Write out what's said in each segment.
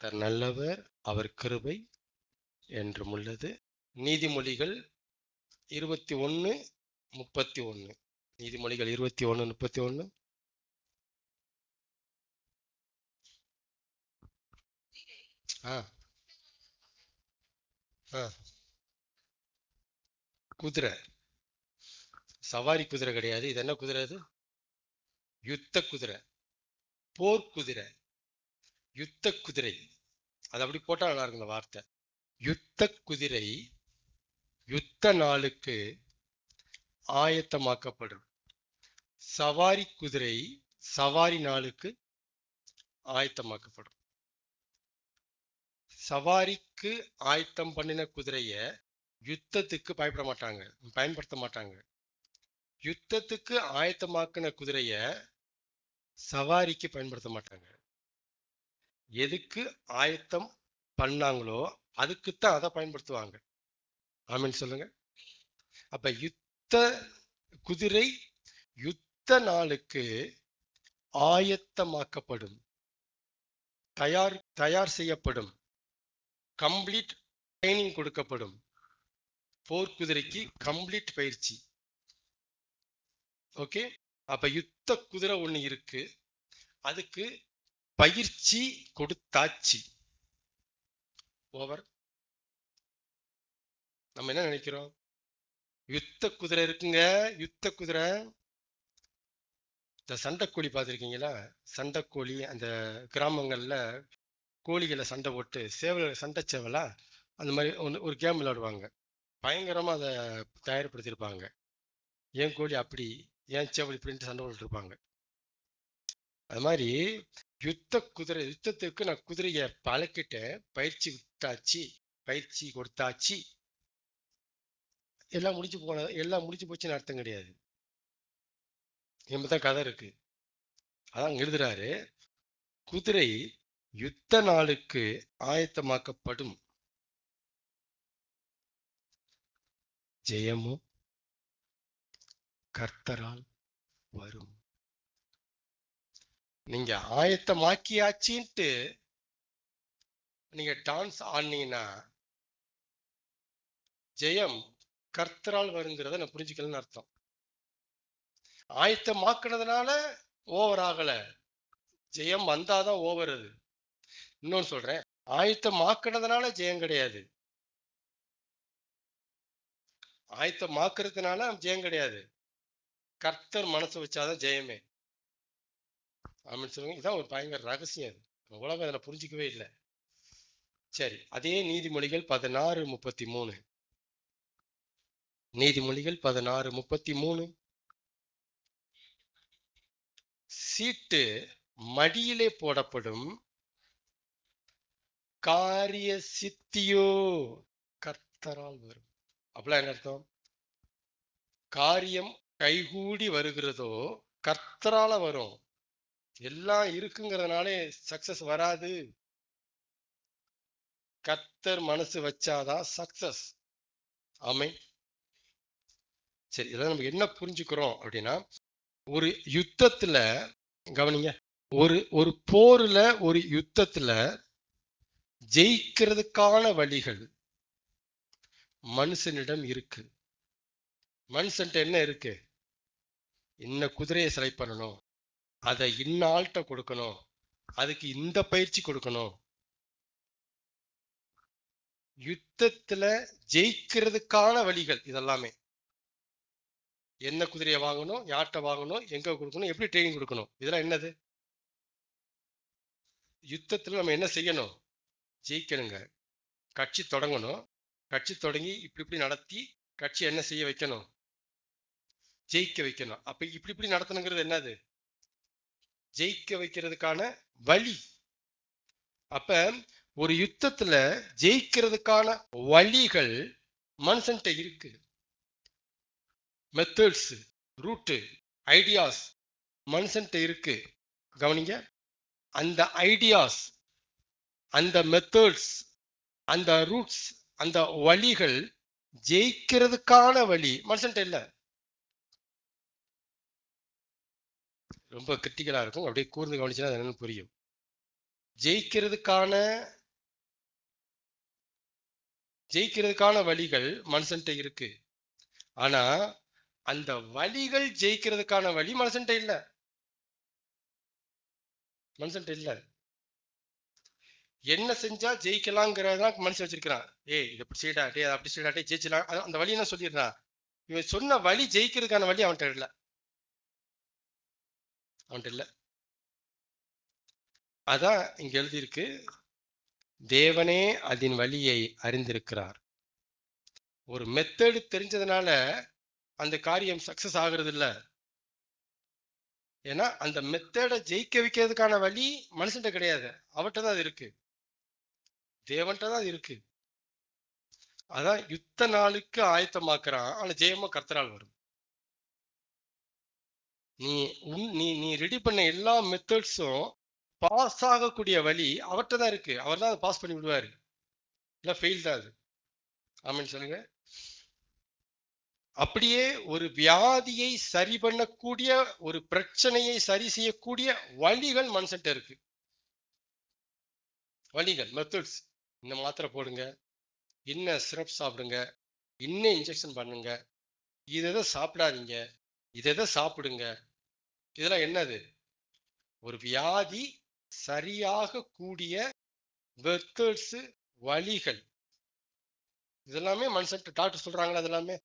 கர்த்தர் நல்லவர் அவர் கிருபை என்றும் உள்ளது. நீதிமொழிகள் இருபத்தி ஒன்று முப்பத்தி ஒன்று நீதிமொழிகள் இருபத்தி ஒன்று முப்பத்தி ஒன்று ஆ. ஆ. குதிரை. சவாரி குதிரை கிடையாது. இது என்ன குதிரை அது? யுத்த குதிரை. போர்க்குதிரை யுத்த குதிரை. அது அப்படி போட்டா நல்லா இருக்கும் இந்த வார்த்தை. யுத்த குதிரை யுத்த நாளுக்கு ஆயத்தமாக்கப்படும். சவாரி குதிரை சவாரி நாளுக்கு ஆயத்தமாக்கப்படும். சவாரிக்கு ஆயத்தம் பண்ணின குதிரைய யுத்தத்துக்கு பயப்பட மாட்டாங்க பயன்படுத்த மாட்டாங்க. யுத்தத்துக்கு ஆயத்தமாக்கின குதிரைய சவாரிக்கு பயன்படுத்த மாட்டாங்க. எதுக்கு ஆயத்தம் பண்ணாங்களோ அதுக்குத்தான் அதை பயன்படுத்துவாங்க. ஆமீன் சொல்லுங்க. அப்ப யுத்த குதிரை யுத்த நாளுக்கு ஆயத்தமாக்கப்படும். தயார் தயார் செய்யப்படும். கம்ப்ளீட் ட்ரைனிங் கொடுக்கப்படும். போர்க்குதிரைக்கு கம்ப்ளீட் பயிற்சி. ஓகே? அப்ப யுத்த குதிரை ஒண்ணு இருக்கு. அதுக்கு பயிற்சி கொடுத்தாச்சு. ஓவர் நம்ம என்ன நினைக்கிறோம்? யுத்த குதிரை இருக்குங்க யுத்த குதிரை. இந்த சண்டைக்கோழி பார்த்துருக்கீங்களா? சண்டைக்கோழி அந்த கிராமங்கள்ல கோழிகளை சண்டை போட்டு சேவல் சண்டை சேவலா? அந்த மாதிரி ஒன்று ஒரு கேம் விளையாடுவாங்க. பயங்கரமா அதை தயார்படுத்தியிருப்பாங்க. ஏன் கோழி அப்படி? ஏன் சேவல் இப்படின்ட்டு சண்டை போட்டுருப்பாங்க? அது மாதிரி யுத்த குதிரை யுத்தத்துக்கு நான் குதிரையை பழக்கிட்டேன். பயிற்சி விட்டாச்சு பயிற்சி கொடுத்தாச்சு. எல்லாம் முடிச்சு போன எல்லாம் முடிச்சு போச்சுன்னு அர்த்தம் கிடையாது. தான் கதை இருக்கு. அதான் எழுதுறாரு. குதிரை யுத்த நாளுக்கு ஆயத்தமாக்கப்படும். ஜெயமும் கர்த்தரால் வரும். நீங்க ஆயத்தமாக்கியாச்சின்ட்டு நீங்க டான்ஸ் ஆடினீங்கன்னா ஜெயம் கர்த்தரால் வருங்கிறத நான் புரிஞ்சுக்கலன்னு அர்த்தம். ஆயத்தமாக்குனதுனால ஓவர் ஆகல. ஜெயம் வந்தாதான் ஓவர் அது. இன்னொன்னு சொல்றேன். ஆயத்தமாக்குனதுனால ஜெயம் கிடையாது. ஆயத்தமாக்குறதுனால ஜெயம் கிடையாது. கர்த்தர் மனசு வச்சாதான் ஜெயமே. அப்படின்னு சொல்லுங்க இதான் ஒரு பயங்கர ரகசியம் அது. உலகம் அதில் புரிஞ்சிக்கவே இல்லை. சரி அதே நீதிமொழிகள் பதினாறு முப்பத்தி மூணு நீதிமொழிகள் பதினாறு முப்பத்தி மூணு சீட்டு மடியிலே போடப்படும். காரிய சித்தியோ. கர்த்தரால் வரும். அப்படிலாம் என்ன அர்த்தம்? காரியம் கைகூடி வருகிறதோ கர்த்தரால வரும். எல்லாம் இருக்குங்கிறதுனாலே சக்சஸ் வராது. கத்தர் மனசு வச்சாதான் சக்சஸ் ஆமை சரி இதெல்லாம் நம்ம என்ன புரிஞ்சுக்கிறோம் அப்படின்னா ஒரு யுத்தத்துல கவனிங்க ஒரு ஒரு போர்ல ஒரு யுத்தத்துல ஜெயிக்கிறதுக்கான வழிகள் மனுஷனிடம் இருக்கு. மனுஷன்ட்ட என்ன இருக்கு? என்ன குதிரையை செலக்ட் பண்ணணும். அதை இன்னால்கிட்ட கொடுக்கணும். அதுக்கு இந்த பயிற்சி கொடுக்கணும். யுத்தத்துல ஜெயிக்கிறதுக்கான வழிகள் இதெல்லாமே. என்ன குதிரையை வாங்கணும் யார்கிட்ட வாங்கணும் எங்க கொடுக்கணும் எப்படி ட்ரைனிங் கொடுக்கணும் இதெல்லாம் என்னது? யுத்தத்துல நம்ம என்ன செய்யணும்? ஜெயிக்கணுங்க. கட்சி தொடங்கணும். கட்சி தொடங்கி இப்படி இப்படி நடத்தி கட்சி என்ன செய்ய வைக்கணும்? ஜெயிக்க வைக்கணும். அப்ப இப்படி இப்படி நடத்தணுங்கிறது என்னது? ஜெயிக்க வைக்கிறதுக்கான வழி. அப்ப ஒரு யுத்தத்துல ஜெயிக்கிறதுக்கான வழிகள் மனுஷன்ட்ட இருக்கு. மெத்தட்ஸ் ரூட்டு ஐடியாஸ் மனுஷன்ட்ட இருக்கு. கவனிங்க. அந்த ஐடியாஸ் அந்த மெத்தட்ஸ் அந்த ரூட்ஸ் அந்த வழிகள் ஜெயிக்கிறதுக்கான வழி மனுஷன்ட்ட இல்லை. ரொம்ப கிரிட்டிக்கலாக இருக்கும். அப்படியே கூர்ந்து கவனிச்சுன்னா அது என்னன்னு புரியும். ஜெயிக்கிறதுக்கான ஜெயிக்கிறதுக்கான வழிகள் மனுஷன்கிட்ட இருக்கு. ஆனா அந்த வழிகள் ஜெயிக்கிறதுக்கான வழி மனுஷன்கிட்ட இல்ல. மனுஷன்கிட்ட இல்ல. என்ன செஞ்சா ஜெயிக்கலாங்கிறதான் மனுஷன் வச்சிருக்கிறான். ஏய் இதை இப்படி செய்யடா டே அதை அப்படி செய்யடா டே ஜெயிச்சலாம் அந்த வழி என்ன சொல்லிடுறான் இவன் சொன்ன வழி ஜெயிக்கிறதுக்கான வழி அவன்கிட்ட இல்ல. அவன்கிட்ட இல்ல. அதான் இங்க எழுதியிருக்கு. தேவனே அதன் வழியை அறிந்திருக்கிறார். ஒரு மெத்தடு தெரிஞ்சதுனால அந்த காரியம் சக்சஸ் ஆகுறது இல்ல ஏன்னா அந்த மெத்தடை ஜெயிக்க வைக்கிறதுக்கான வழி மனுஷன்ட்ட கிடையாது. அவட்ட தான் அது இருக்கு. தேவன்கிட்ட தான் அது இருக்கு. அதான் யுத்த நாளுக்கு ஆயத்தமாக்குறான். ஆனா ஜெயமா கர்த்தரால் வரும். நீ உன் நீ நீ ரெடி பண்ண எல்லா மெத்தட்ஸும் பாஸ் ஆகக்கூடிய வழி அவர்கிட்ட தான் இருக்கு. அவர் தான் அதை பாஸ் பண்ணி விடுவாரு. இல்லை ஃபெயில் தான் அது. ஆமென் சொல்லுங்க. அப்படியே ஒரு வியாதியை சரி பண்ணக்கூடிய ஒரு பிரச்சனையை சரி செய்யக்கூடிய வழிகள் மனுஷன்ட்ட இருக்கு. வழிகள் மெத்தட்ஸ் இந்த மாத்திரை போடுங்க. இன்ன சிரப் சாப்பிடுங்க. இன்ன இன்ஜெக்ஷன் பண்ணுங்க. இதை சாப்பிடாதீங்க. இதை சாப்பிடுங்க. இதெல்லாம் என்னது? ஒரு வியாதி சரியாக கூடிய மெத்தட்ஸ் வழிகள். இதெல்லாமே மனுஷன் டாக்டர் சொல்றாங்களா அதெல்லாமே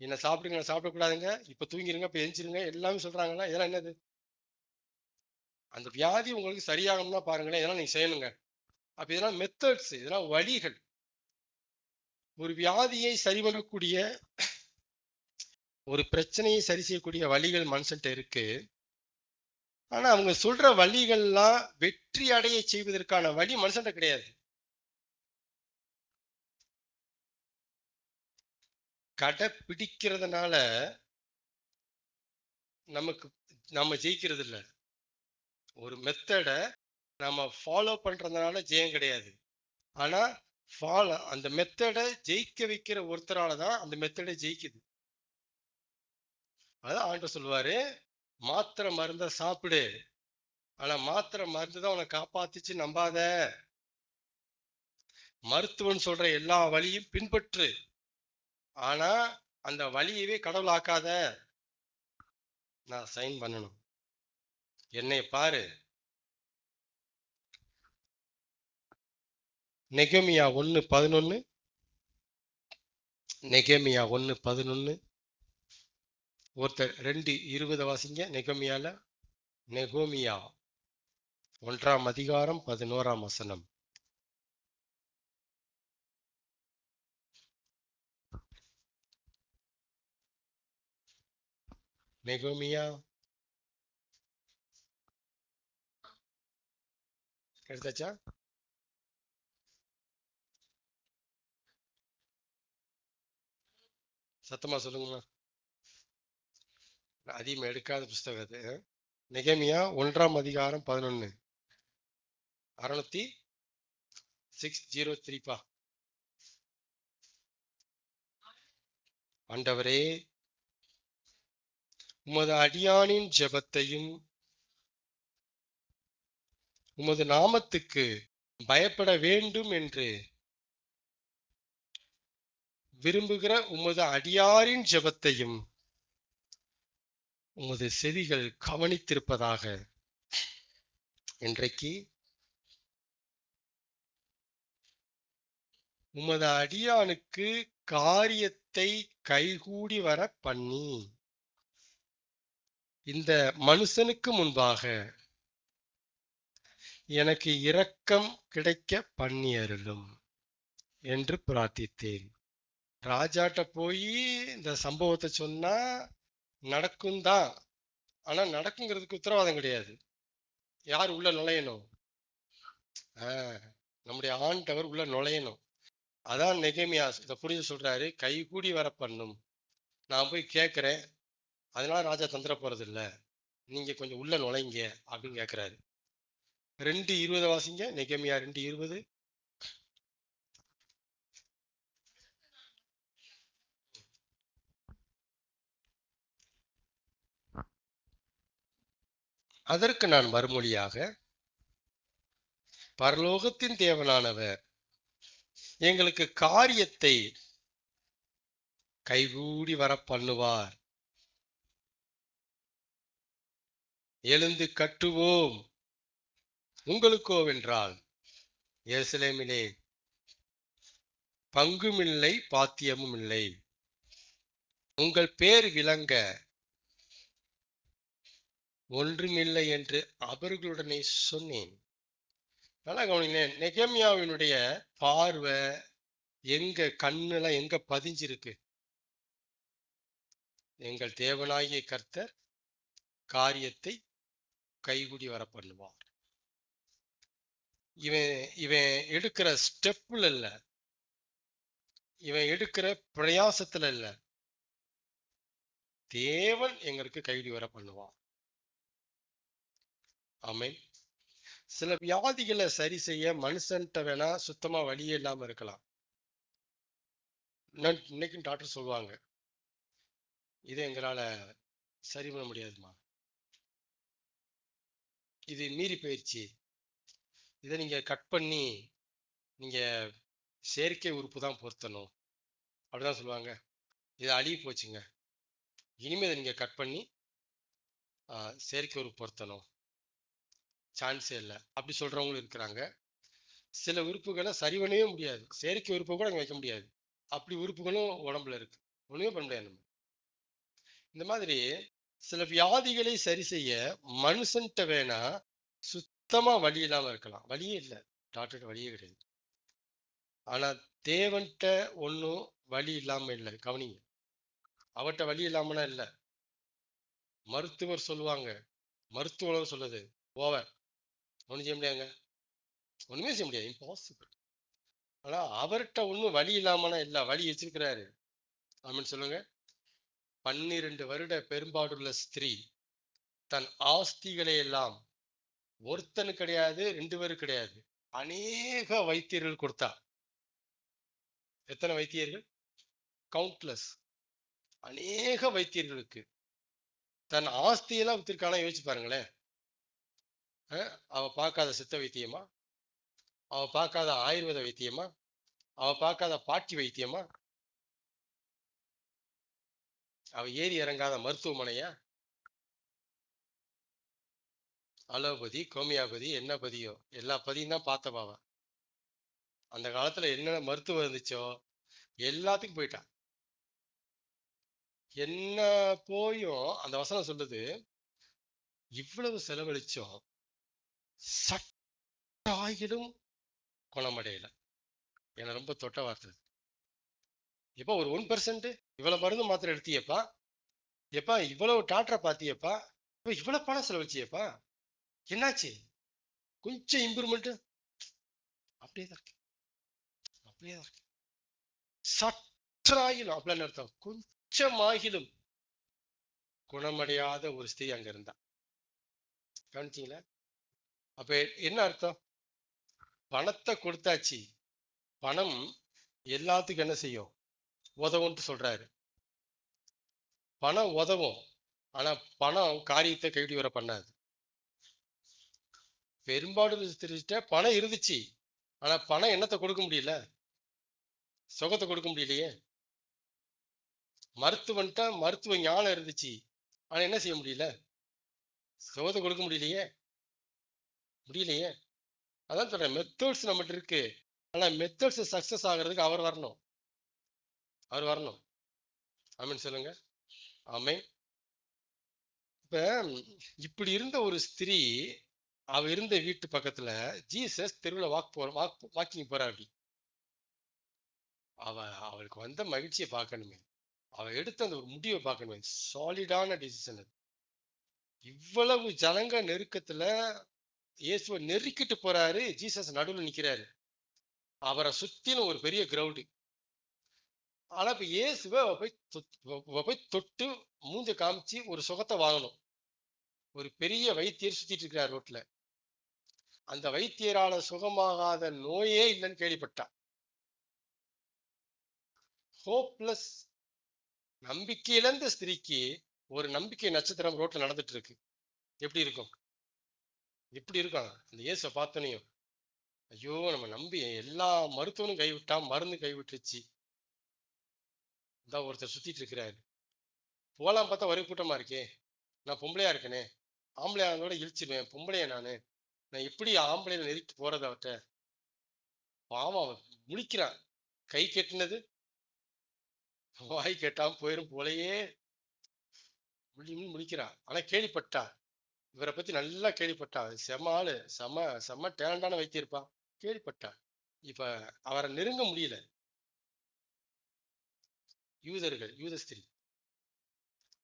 என்ன சாப்பிடுங்க சாப்பிடக்கூடாதுங்க. இப்ப தூங்கிருங்க இப்ப எந்திரிருங்க எல்லாமே சொல்றாங்களா? இதெல்லாம் என்னது? அந்த வியாதி உங்களுக்கு சரியாகணும்னா பாருங்களேன் இதெல்லாம் நீங்க செய்யணுங்க. அப்ப இதெல்லாம் மெத்தட்ஸ் இதெல்லாம் வழிகள். ஒரு வியாதியை சரி பண்ணக்கூடிய ஒரு பிரச்சனையை சரி செய்யக்கூடிய வழிகள் மனுஷன்ட்ட இருக்கு. ஆனா அவங்க சொல்ற வழிகள்லாம் வெற்றி அடைய செய்வதற்கான வழி மனுஷன்ட்ட கிடையாது. கடை பிடிக்கிறதுனால நமக்கு நம்ம ஜெயிக்கிறது இல்ல. ஒரு மெத்தடை நம்ம ஃபாலோ பண்றதுனால ஜெயம் கிடையாது. ஆனா ஃபாலோ அந்த மெத்தடை ஜெயிக்க வைக்கிற ஒருத்தரால தான் அந்த மெத்தடை ஜெயிக்குது. அதான் ஆண்டு சொல்லுவாரு மாத்திரை மருந்த சாப்பிடு. ஆனா மாத்திரை மருந்து தான் உன்னை காப்பாத்துச்சு நம்பாத. மருத்துவன் சொல்ற எல்லா வழியும் பின்பற்று. ஆனா அந்த வழியவே கடவுள் ஆக்காத. நான் சைன் பண்ணணும். என்னை பாரு. நெகமியா ஒன்னு பதினொன்னு. நெகமியா ஒன்னு பதினொன்னு. ஒருத்தர் ரெண்டு இருபது வாசிங்க. நெகமியால நெகோமியா ஒன்றாம் அதிகாரம் பதினோராம் வசனம். நெகோமியா. எடுத்தாச்சா? சத்தமா சொல்லுங்கம்மா. அதிகம் எடுக்காத புஸ்தகம் அது. ஒன்றாம் அதிகாரம் பதினொன்னு. அறுநூத்தி சிக்ஸ் ஜீரோ த்ரீப்பா? ஆண்டவரே உமது அடியானின் ஜெபத்தையும் உமது நாமத்துக்கு பயப்பட வேண்டும் என்று விரும்புகிற உமது அடியாரின் ஜெபத்தையும் உமது செவிகள் கவனித்திருப்பதாக. இன்றைக்கு உமது அடியானுக்கு காரியத்தை கைகூடி வர பண்ணி இந்த மனுஷனுக்கு முன்பாக எனக்கு இரக்கம் கிடைக்க பண்ணி அருளும் என்று பிரார்த்தித்தேன். ராஜாட்ட போய் இந்த சம்பவத்தை சொன்னா நடக்கும் தான் ஆனா நடக்குங்கிறதுக்கு உத்தரவாதம் கிடையாது. யார் உள்ள நுழையணும்? நம்முடைய ஆண்டவர் உள்ள நுழையணும். அதான் நெகேமியா இதை புரிஞ்சு சொல்றாரு கை கூடி வர பண்ணும். நான் போய் கேட்குறேன் அதனால ராஜா தந்துட போறது இல்லை நீங்க கொஞ்சம் உள்ள நுழைங்க. அப்படின்னு கேட்குறாரு ரெண்டு இருபது வாசிங்க. நெகேமியா ரெண்டு இருபது. அதற்கு நான் மறுமொழியாக பரலோகத்தின் தேவனானவர் எங்களுக்கு காரியத்தை கைகூடி வர பண்ணுவார் எழுந்து கட்டுவோம் உங்களுக்கோவென்றால். எருசலேமிலே பங்குமில்லை பாத்தியமும் இல்லை உங்கள் பேர் விளங்க ஒன்றுமில்லை என்று அவர்களுடனே சொன்னேன். நல்லா கவனிங்க நெகமியாவினுடைய பார்வை எங்க கண்ணுல எங்க பதிஞ்சிருக்கு? எங்கள் தேவனாகிய கர்த்தர் காரியத்தை கைகுடி வர பண்ணுவார் இவன் இவன் எடுக்கிற ஸ்டெப்ல இல்ல. இவன் எடுக்கிற பிரயாசத்துல இல்ல. தேவன் எங்களுக்கு கைடி வர பண்ணுவான் ஆமென். சில வியாதிகளை சரி செய்ய மனுஷன்ட்ட வேணா சுத்தமா வழியே இல்லாம இருக்கலாம். இன்னைக்கும் டாக்டர் சொல்லுவாங்க. இதை எங்களால சரி பண்ண முடியாதுமா. இது மீறி போயிடுச்சு இதை நீங்க கட் பண்ணி நீங்க செயற்கை உறுப்பு தான் பொருத்தணும். அப்படிதான் சொல்லுவாங்க. இது அழுகி போச்சுங்க. இனிமே இதை நீங்க கட் பண்ணி ஆஹ், செயற்கை உறுப்பு பொருத்தணும். சான்ஸே இல்லை. அப்படி சொல்றவங்களும் இருக்கிறாங்க. சில உறுப்புகளை சரி பண்ணவே முடியாது. செயற்கை உறுப்பு கூட அங்க வைக்க முடியாது. அப்படி உறுப்புகளும் உடம்புல இருக்கு. ஒண்ணுமே பண்ண முடியாது நம்ம. இந்த மாதிரி சில வியாதிகளை சரி செய்ய மனுஷன்ட்ட வேணா சுத்தமா வழி இல்லாம இருக்கலாம். வழியே இல்லை. டாக்டர்கிட்ட வழியே கிடையாது. ஆனா தேவன்கிட்ட ஒன்றும் வழி இல்லாம இல்லை. கவனிங்க. அவட்ட வழி இல்லாமனா இல்லை. மருத்துவர் சொல்லுவாங்க. மருத்துவர் சொல்லுது ஓவர். ஒன்றும் செய்ய முடியாதுங்க. ஒன்றுமே செய்ய முடியாது. இம்பாசிபிள் ஆனால் அவர்கிட்ட ஒன்றும் வழி இல்லாமலாம் இல்லை வழி வச்சிருக்கிறாரு அப்படின்னு சொல்லுங்க. பன்னிரண்டு வருட பெரும்பாடுள்ள ஸ்திரீ தன் ஆஸ்திகளை எல்லாம் ஒருத்தனு கிடையாது ரெண்டு பேரும் கிடையாது. அநேக வைத்தியர்கள் கொடுத்தா. எத்தனை வைத்தியர்கள்? கவுண்ட்லெஸ் அநேக வைத்தியர்களுக்கு. தன் ஆஸ்தியெல்லாம் வித்திருக்கானா? யோசிச்சு பாருங்களேன். அஹ், அவ பார்க்காத சித்த வைத்தியமா? அவ பார்க்காத ஆயுர்வேத வைத்தியமா? அவ பார்க்காத பாட்டி வைத்தியமா? அவ ஏறி இறங்காத மருத்துவமனையா? அலோபதி கோமியாபதி என்ன பதியோ? எல்லா பதியும் தான் பார்த்தவா அவ அந்த காலத்துல என்னென்ன மருத்துவம் இருந்துச்சோ எல்லாத்துக்கும் போயிட்டா. என்ன போயும் அந்த வசனம் சொல்லுது இவ்வளவு செலவழிச்சோம் சட்டாயிலும் குணமடையல. என்ன ரொம்ப தொட்ட வார்த்தை எப்பா ஒரு ஒன் பர்சன்ட் இவ்வளவு மருந்து மாத்திரை எடுத்தியப்பா? எப்பா இவ்வளவு டாக்டரை பாத்தியப்பா? இப்போ இவ்வளவு பணம் செலவழிச்சியப்பா? என்னாச்சு? கொஞ்சம் இம்ப்ரூவ்மெண்ட் அப்படியே தான் இருக்கு. அப்படியே தான் இருக்கு. சற்றாயிலும் அப்படின்னு அர்த்தம்? கொஞ்சமாகிலும் குணமடையாத ஒரு ஸ்திரீ அங்க இருந்தா. கவனிச்சிங்களா? அப்ப என்ன அர்த்தம்? பணத்தை கொடுத்தாச்சு. பணம் எல்லாத்துக்கும் என்ன செய்யும்? உதவும்ட்டு சொல்றாரு. பணம் உதவும். ஆனா பணம் காரியத்தை கைவிடி வர பண்ணாது. பெரும்பாலும் தெரிஞ்சுட்ட பணம் இருந்துச்சு. ஆனா பணம் என்னத்தை கொடுக்க முடியல? சுகத்தை கொடுக்க முடியலையே. மருத்துவன்ட்ட மருத்துவ ஞானம் இருந்துச்சு. ஆனா என்ன செய்ய முடியல? சுகத்தை கொடுக்க முடியலையே. முடியலையே. அதான் சொல்றேன் மெத்தட்ஸ் நம்மகிட்ட இருக்கு. ஆனா மெத்தட்ஸ் சக்சஸ் ஆகுறதுக்கு அவர் வரணும். அவர் வரணும். ஆமீன் சொல்லுங்க. ஆமென் இப்ப இப்படி இருந்த ஒரு ஸ்திரீ அவ இருந்த வீட்டு பக்கத்துல ஜீசஸ் தெருவுல வாக் போற வாக் வாக்கிங் போறா அப்படி அவ அவளுக்கு வந்த மகிழ்ச்சியை பார்க்கணுமே. அவ எடுத்த அந்த ஒரு முடிவை பார்க்கணுமே. சாலிடான டிசிஷன் அது. இவ்வளவு ஜனங்க நெருக்கத்துல இயேசுவை நெருக்கிட்டு போறாரு. ஜீசஸ் நடுவுல நிக்கிறாரு. அவரை சுத்திலும் ஒரு பெரிய கிரவுண்டு ஆனா இப்ப இயேசுவை அவ போய் அவ போய் தொட்டு மூஞ்ச காமிச்சு ஒரு சுகத்தை வாங்கணும். ஒரு பெரிய வைத்தியர் சுத்திட்டு இருக்கிறார் ரோட்ல. அந்த வைத்தியரால சுகமாகாத நோயே இல்லைன்னு கேள்விப்பட்டா. ஹோப்லெஸ் நம்பிக்கை இழந்த ஸ்திரீக்கு ஒரு நம்பிக்கை நட்சத்திரம் ரோட்ல நடந்துட்டு இருக்கு. எப்படி இருக்கும்? எப்படி இருக்கான் அந்த இயேசை பார்த்தனையும் ஐயோ நம்ம நம்பி எல்லா மருத்துவனும் கைவிட்டா மருந்து கைவிட்டுருச்சு இதான் ஒருத்தர் சுத்திட்டு இருக்கிறாரு. போகலாம் பார்த்தா ஒரே கூட்டமா இருக்கே. நான் பொம்பளையா இருக்கனே. ஆம்பளையா இருந்தோட இழிச்சிருவேன். பொம்பளையா நானு. நான் எப்படி ஆம்பளையில நெருக்கி போறது அவட்ட பாவம் அவன் முழிக்கிறான். கை கெட்டினது வாய் கேட்டாம போயிரும் போலயே. முழின்னு முழிக்கிறான். ஆனா கேள்விப்பட்டா. இவரை பத்தி நல்லா கேள்விப்பட்டான் செம ஆளு. செம செம டேலண்டான வைத்திருப்பா கேள்விப்பட்டான் இப்ப அவரை நெருங்க முடியல. யூதர்கள் யூத ஸ்திரீ.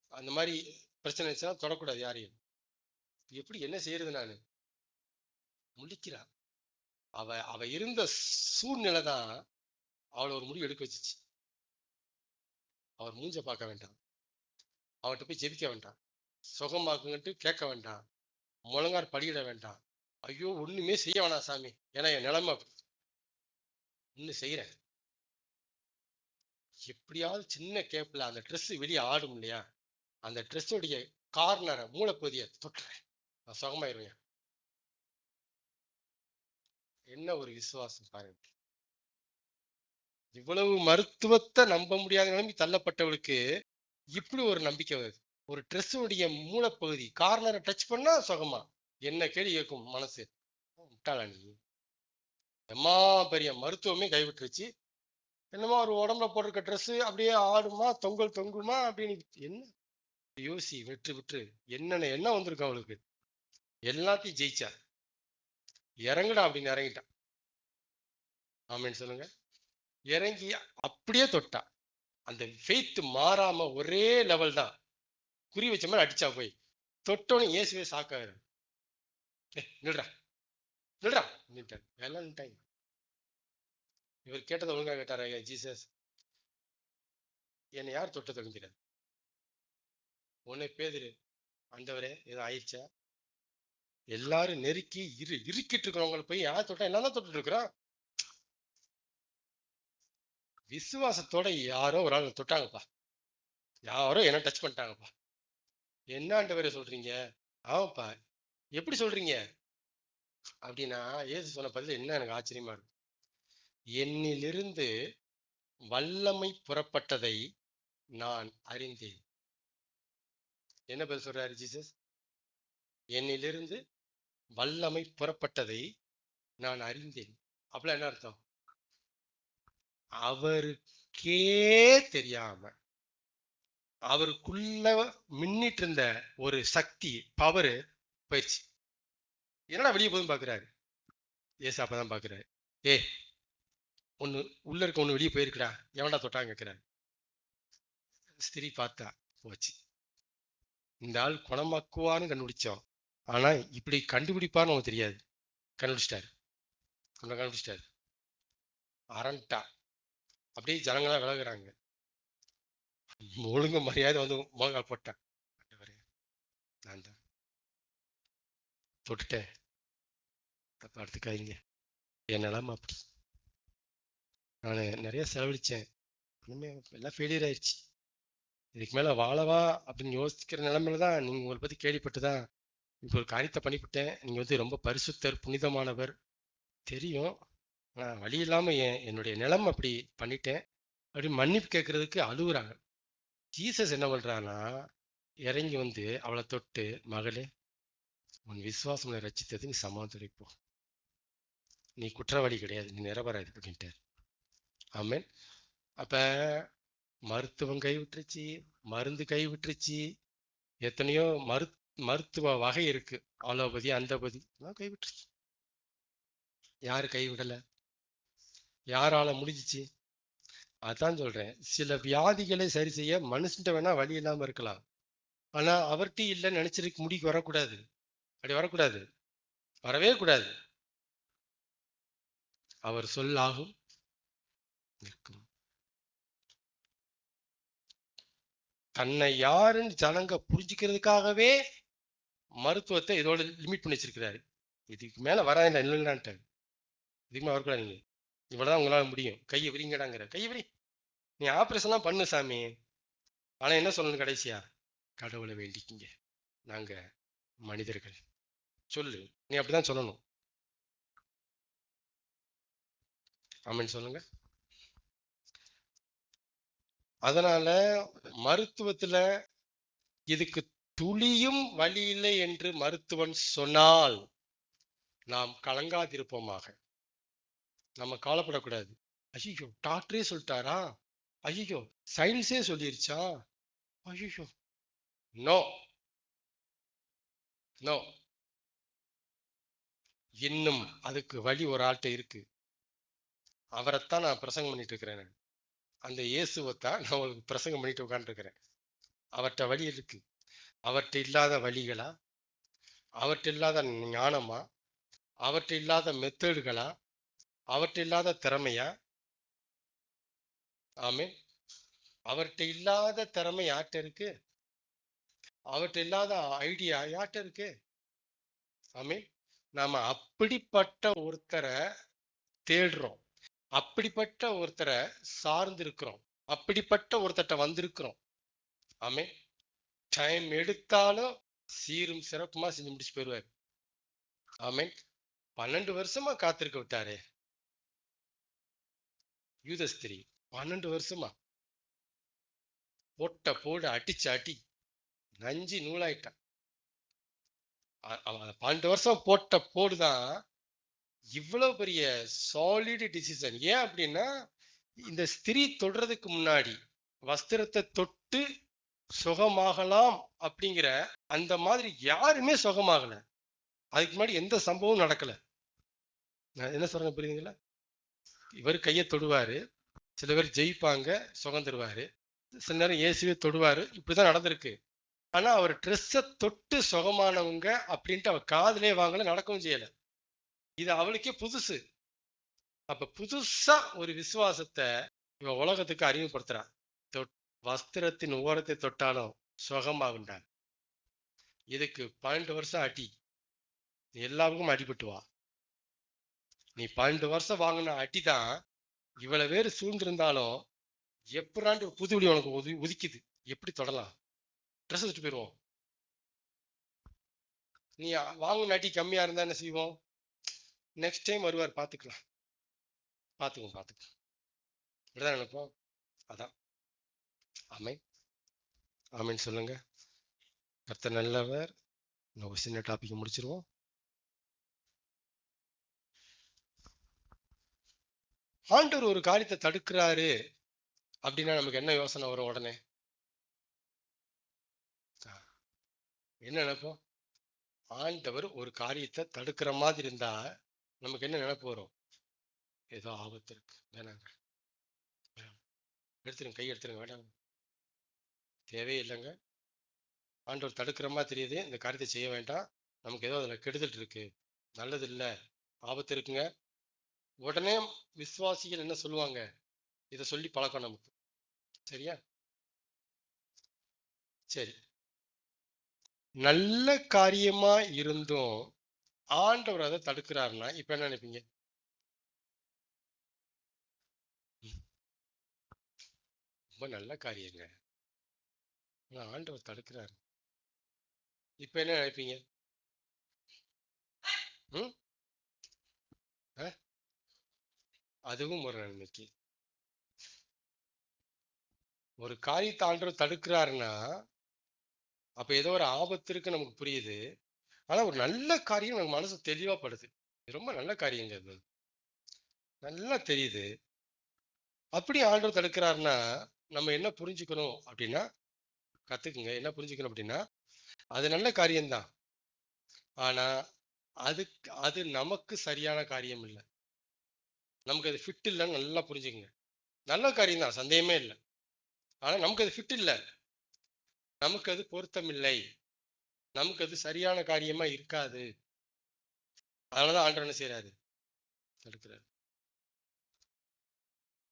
அந்த மாதிரி பிரச்சனை இருந்துச்சுன்னா தொடக்கூடாது யாரையும். எப்படி என்ன செய்யறது நானு? முழிக்கிறா. அவ அவ இருந்த சூழ்நிலை தான் அவளை ஒரு முடிவு எடுக்க வச்சிச்சு. அவர் மூஞ்ச பார்க்க வேண்டாம். அவர்கிட்ட போய் ஜெபிக்க வேண்டாம். சுகமாக்குங்கன்ட்டு கேட்க வேண்டாம். முழங்கார் படியிட வேண்டாம். ஐயோ ஒண்ணுமே செய்ய வேணாம் சாமி. ஏன்னா என் நிலைமை அப்படி. இன்னும் செய்யறேன். எப்படியாவது சின்ன கேப்ல அந்த Dress வெளியே ஆடும் இல்லையா? அந்த ட்ரெஸ்ஸுடைய கார்னரை மூளைப்பகுதியை தொட்டுறேன். நான் சுகமாயிருவேன். என்ன ஒரு விசுவாசம் பாருங்க. இவ்வளவு மருத்துவத்தை நம்ப முடியாத நிலைமை தள்ளப்பட்டவளுக்கு இப்படி ஒரு நம்பிக்கை வருது. ஒரு ட்ரெஸ்ஸுடைய மூலப்பகுதி கார்னரை டச் பண்ணா சுகமா? என்ன கேள்வி கேட்கும் மனசு? விட்டாளா நீ? எம்மா பெரிய மருத்துவமே கைவிட்டுருச்சு. என்னமா ஒரு உடம்புல போட்டிருக்க ட்ரெஸ்ஸு அப்படியே ஆடுமா தொங்கல் தொங்குமா அப்படின்னு என்ன? யோசி வெற்று விட்டு என்னென்ன என்ன வந்திருக்கு அவளுக்கு? எல்லாத்தையும் ஜெயிச்சா? இறங்குடா அப்படின்னு இறங்கிட்டான். ஆமின்னு சொல்லுங்க. இறங்கி அப்படியே தொட்டா அந்த ஃபெய்த் மாறாம ஒரே லெவல் தான். குறி வச்ச மாதிரி அடிச்சா போய். தொட்டோன்னு இயேசுவே சாக்காரு. நில்றா. நில்றா. நின்ட்டார் எல்லாம் இவர் கேட்டதை ஒழுங்கா கேட்டாரா? ஜீசஸ். என்னை யார் தொட்ட தெரியாது உன்னை பேதிரு அந்தவரே ஏதோ ஆயிடுச்சா? எல்லாரும் நெருக்கி இரு இருக்கிட்டு இருக்கிறவங்களை போய் யார் தொட்டா? என்ன தான் தொட்டுட்டு இருக்கிறான்? விசுவாசத்தோட யாரோ ஒரு ஆள் தொட்டாங்கப்பா. யாரோ என்ன டச் பண்ணிட்டாங்கப்பா. என்ன ஆண்டவரை சொல்றீங்க? ஆமாப்பா. எப்படி சொல்றீங்க? அப்படின்னா ஏசு சொன்ன பதில் என்ன எனக்கு ஆச்சரியமா இருக்கு. என்னிலிருந்து வல்லமை புறப்பட்டதை நான் அறிந்தேன். என்ன பதில் சொல்றாரு ஜீசஸ்? என்னிலிருந்து வல்லமை புறப்பட்டதை நான் அறிந்தேன். அப்படிலாம் என்ன அர்த்தம்? அவருக்கே தெரியாம. அவருக்குள்ள மின்னிட்டு இருந்த ஒரு சக்தி பவரு போயிடுச்சு. என்னடா வெளியே போதும் பாக்குறாரு? ஏசு அப்பதான் பாக்குறாரு. ஏ ஒண்ணு உள்ள இருக்க ஒண்ணு வெளியே போயிருக்கடா. எவன்டா தொட்டாங்க கேக்குறாரு. ஸ்திரி பார்த்தா போச்சு. இந்த ஆள் குணமாக்குவான்னு கண்டுபிடிச்சோம். ஆனா இப்படி கண்டுபிடிப்பான்னு நமக்கு தெரியாது. கண்டுபிடிச்சிட்டாரு. கண்டுபிடிச்சிட்டாரு. அரண்டா. அப்படியே ஜனங்களா விலகுறாங்க. ஒழுங்கு மரியாதை வந்து முழங்கால் போட்டேன். நான் தான். தொட்டுட்டேன். தப்பா எடுத்துக்காதீங்க. என் அப்படி நான் நிறைய செலவழித்தேன் இனிமே எல்லாம் ஃபெயிலியர் ஆயிடுச்சு இதுக்கு மேல வாழவா அப்படின்னு யோசிக்கிற நிலமையில தான் நீங்க உங்களை பத்தி கேள்விப்பட்டு தான் இப்போ ஒரு காரியத்தை பண்ணிவிட்டேன். நீங்க வந்து ரொம்ப பரிசுத்தர் புனிதமானவர். தெரியும். ஆனா வழி இல்லாம என் என்னுடைய நிலம் அப்படி பண்ணிட்டேன். அப்படின்னு மன்னிப்பு கேட்கறதுக்கு அழுகுறாங்க. ஜீசஸ் என்ன பண்றான்னா இறங்கி வந்து அவளை தொட்டு மகளே உன் விசுவாசம் ரச்சித்தது நீ சமாதானம் நீ குற்றவாளி கிடையாது. நீ நிரபராது அப்படின்ட்டார் ஆமேன். அப்ப மருத்துவம் கைவிட்டுருச்சு மருந்து கைவிட்டுருச்சு எத்தனையோ மரு மருத்துவ வகை இருக்கு. அலோபதி அந்தபதி எல்லாம் கைவிட்டுருச்சு. யாரு கைவிடல யாரால முடிஞ்சிச்சு? அதான் சொல்றேன். சில வியாதிகளை சரி செய்ய மனுஷன்ட்ட வேணா வழி இல்லாம இருக்கலாம். ஆனா அவர்கிட்ட இல்லைன்னு நினைச்சிருக்கு முடிக்கு வரக்கூடாது. அப்படி வரக்கூடாது. வரவே கூடாது. அவர் சொல்லாகும். நிற்கும். தன்னை யாருன்னு ஜனங்க புரிஞ்சுக்கிறதுக்காகவே மருத்துவத்தை இதோட லிமிட் பண்ணி வச்சிருக்கிறாரு. இதுக்கு மேல வராதுல இல்லைன்னான்ட்டு இதுக்கு வரக்கூடாது. நீங்க இவ்வளவுதான் உங்களால முடியும். கையை விரிங்கடாங்கிற. கையை விரி. நீ ஆப்ரேஷன்லாம் பண்ணு சாமி. ஆனா என்ன சொல்லணும் கடைசியா? கடவுளை வேண்டிக்கிங்க. நாங்க மனிதர்கள். சொல்லு. நீ அப்படிதான் சொல்லணும். ஆமென் சொல்லுங்க. அதனால மருத்துவத்துல இதுக்கு துளியும் வழி இல்லை என்று மருத்துவன் சொன்னால் நாம் கலங்காதிருப்போமாக. நம்ம கவலைப்படக்கூடாது. ஐயோ டாக்டரே சொல்லிட்டாரா? ஐயோ சயின்ஸே சொல்லிருச்சா? ஐயோ நோ. நோ. இன்னும் அதுக்கு வழி ஒரு ஆள்கிட்ட இருக்கு. அவரைத்தான் நான் பிரசங்கம் பண்ணிட்டு இருக்கிறேன் நான். அந்த இயேசுவைத்தான் நான் உங்களுக்கு பிரசங்கம் பண்ணிட்டு உட்காந்துருக்கிறேன் அவர்கிட்ட வழி இருக்கு. அவர்கிட்ட இல்லாத வழிகளா? அவர்கிட்ட இல்லாத ஞானமா? அவர்கிட்ட இல்லாத மெத்தேடுகளா அவர்கிட்ட இல்லாத திறமையா? ஆமே அவர்கிட்ட இல்லாத திறமை யார்கிட்ட இருக்கு அவர்கிட்ட இல்லாத ஐடியா யார்கிட்ட இருக்கு ஆமே நாம அப்படிப்பட்ட ஒருத்தரை தேடுறோம். அப்படிப்பட்ட ஒருத்தரை சார்ந்திருக்கிறோம். அப்படிப்பட்ட ஒருத்தட்ட வந்திருக்கிறோம். ஆமே டைம் எடுத்தாலும் சீரும் சிறப்புமா செஞ்சு முடிச்சு போயிடுவார் ஆமே பன்னெண்டு வருஷமா காத்திருக்க விட்டாரே. யூதஸ்திரி பன்னெண்டு வருஷமா. போட்ட போடு அடிச்சு அடி நஞ்சு நூலாயிட்டான். அவன் பன்னெண்டு வருஷம் போட்ட போடுதான் இவ்வளவு பெரிய சாலிடு டிசிஷன் ஏன் அப்படின்னா இந்த ஸ்திரீ தொடுறதுக்கு முன்னாடி வஸ்திரத்தை தொட்டு சுகமாகலாம் அப்படிங்கிற அந்த மாதிரி யாருமே சுகமாகல. அதுக்கு முன்னாடி எந்த சம்பவமும் நடக்கல. நான் என்ன சொல்றேன் புரியுதுங்களா? இவர் கையை தொடுவாரு. சில பேர் ஜெயிப்பாங்க சுகம் தருவாரு சில நேரம் இயேசுவே தொடுவாரு. இப்படிதான் நடந்திருக்கு. ஆனா அவர் ட்ரெஸ்ஸை தொட்டு சுகமானவங்க அப்படின்ட்டு அவள் காதலே வாங்கல நடக்கவும் செய்யல. இது அவளுக்கே புதுசு. அப்ப புதுசா ஒரு விசுவாசத்தை இவன் உலகத்துக்கு அறிமுகப்படுத்துறா. தொட்- வஸ்திரத்தின் ஓரத்தை தொட்டாலும் சுகமாகுண்டான் இதுக்கு பன்னெண்டு வருஷம் அடி. எல்லாருக்கும் அடிபட்டுவா. நீ பன்னெண்டு வருஷம் வாங்கின அடி தான் இவ்வளவு பேர் சூழ்ந்திருந்தாலும் எப்படாண்டு புது வழி உனக்கு உதி உதிக்குது? எப்படி தொடலாம்? ட்ரெஸ் வச்சுட்டு போயிடுவோம் நீ வாங்கின அடி கம்மியா இருந்தா என்ன செய்வோம்? நெக்ஸ்ட் டைம் வருவார் பார்த்துக்கலாம் பார்த்துக்குவோம் பார்த்துக்கலாம் இப்படிதான் நினைப்போம். அதான். ஆமை ஆமைன்னு சொல்லுங்க. கத்த நல்லவர். நம்ம ஒரு சின்ன டாபிக் முடிச்சிருவோம். ஆண்டவர் ஒரு காரியத்தை தடுக்கிறாரு அப்படின்னா நமக்கு என்ன யோசனை வரும் உடனே? என்ன நினைப்போம்? ஆண்டவர் ஒரு காரியத்தை தடுக்கிற மாதிரி இருந்தா நமக்கு என்ன நினைப்பு வரும்? ஏதோ ஆபத்து இருக்கு. வேணாங்க. வேணாம். எடுத்துருங்க கை எடுத்துருங்க. வேணாங்க. தேவையே இல்லைங்க ஆண்டவர் தடுக்கிற மாதிரி தெரியுது. இந்த காரியத்தை செய்ய வேண்டாம். நமக்கு ஏதோ அதில் கெடுதல் இருக்கு. நல்லது இல்லை ஆபத்து இருக்குங்க. உடனே விசுவாசிகள் என்ன சொல்லுவாங்க? இதை சொல்லி பழக்கம் நமக்கு. சரியா? சரி. நல்ல காரியமா இருந்தும் ஆண்டவர் அதை தடுக்கிறாருன்னா இப்ப என்ன நினைப்பீங்க? ரொம்ப நல்ல காரியங்க. ஆண்டவர் தடுக்கிறாரு. இப்ப என்ன நினைப்பீங்க? ம்? அதுவும் ஒரு நன்மைக்கு. ஒரு காரியத்தை ஆண்டவர் தடுக்கிறாருன்னா அப்ப ஏதோ ஒரு ஆபத்து இருக்கு நமக்கு புரியுது. ஆனா ஒரு நல்ல காரியம் நமக்கு மனசு தெளிவா படுது. ரொம்ப நல்ல காரியங்க அது. நல்லா தெரியுது. அப்படி ஆண்டவர் தடுக்கிறாருன்னா நம்ம என்ன புரிஞ்சுக்கணும் அப்படின்னா கத்துக்குங்க. என்ன புரிஞ்சுக்கணும் அப்படின்னா அது நல்ல காரியம்தான். ஆனா அதுக்கு அது நமக்கு சரியான காரியம் இல்லை. நமக்கு அது ஃபிட் இல்லைன்னு நல்லா புரிஞ்சுக்கங்க. நல்ல காரியம் தான் சந்தேகமே இல்லை. ஆனா நமக்கு அது ஃபிட் இல்லை. நமக்கு அது பொருத்தம் இல்லை. நமக்கு அது சரியான காரியமா இருக்காது. அதனாலதான் ஆண்டவர் என்ன செய்யறாரு தடுக்கிறாரு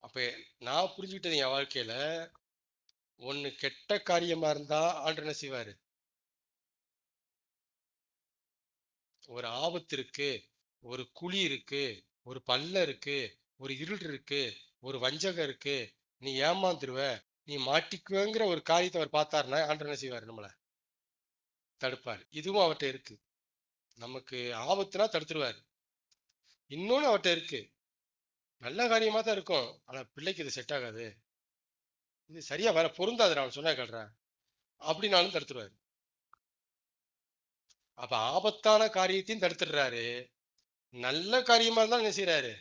அப்ப நான் புரிஞ்சுக்கிட்டது என் வாழ்க்கையில ஒண்ணு கெட்ட காரியமா இருந்தா ஆண்டவர் என்ன செய்வாரு? ஒரு ஆபத்து இருக்கு ஒரு குழி இருக்கு ஒரு பல்ல இருக்கு ஒரு இருள் இருக்கு ஒரு வஞ்சகம் இருக்கு நீ ஏமாந்துருவ நீ மாட்டிக்குவேங்கிற ஒரு காரியத்தை அவர் பார்த்தாருன்னா ஆண்டர் என்ன செய்வார் நம்மளை? தடுப்பார். இதுவும் அவர்கிட்ட இருக்கு. நமக்கு ஆபத்துனா தடுத்துருவார். இன்னொன்னு அவர்கிட்ட இருக்கு. நல்ல காரியமா தான் இருக்கும். ஆனா பிள்ளைக்கு இது செட் ஆகாது. இது சரியா வர பொருந்தாது நான் சொன்னா கேள்றேன் அப்படின்னாலும் தடுத்துருவாரு. அப்ப ஆபத்தான காரியத்தையும் தடுத்துடுறாரு. நல்ல காரியமா இருந்தால் என்ன செய்யறாரு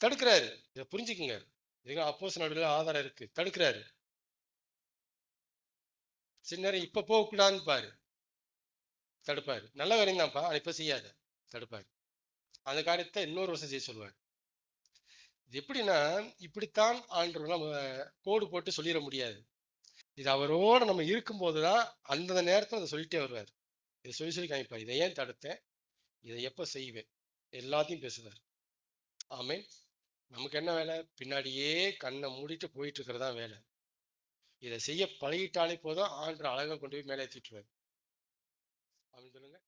தடுக்கிறாரு. இதை புரிஞ்சுக்குங்க. இதுக்கு அப்போஸ் நடுவில் ஆதாரம் இருக்கு. தடுக்கிறாரு. சில நேரம் இப்ப போகக்கூடாதுன்னு பாரு. தடுப்பாரு. நல்ல காரியம் தான்ப்பா அதை இப்ப செய்யாத. தடுப்பாரு. அந்த காரியத்தை இன்னொரு வருஷம் செய்ய சொல்லுவார். இது எப்படின்னா இப்படித்தான் ஆண்டவர் நம்ம கோடு போட்டு சொல்லிட முடியாது. இது அவரோட நம்ம இருக்கும்போதுதான் அந்தந்த நேரத்தில் அதை சொல்லிட்டே வருவார். இதை சொல்லி சொல்லி காமிப்பார். இதை ஏன் தடுத்தேன்? இதை எப்போ செய்வேன்? எல்லாத்தையும் பேசுதார் ஆமென். நமக்கு என்ன வேலை? பின்னாடியே கண்ணை மூடிட்டு போயிட்டு இருக்கிறதா வேலை. இதை செய்ய பழகிட்டாலே போதும் ஆண்டு அழகா கொண்டு போய் மேலே ஏற்றிட்டுருவார் அப்படின்னு சொல்லுங்க.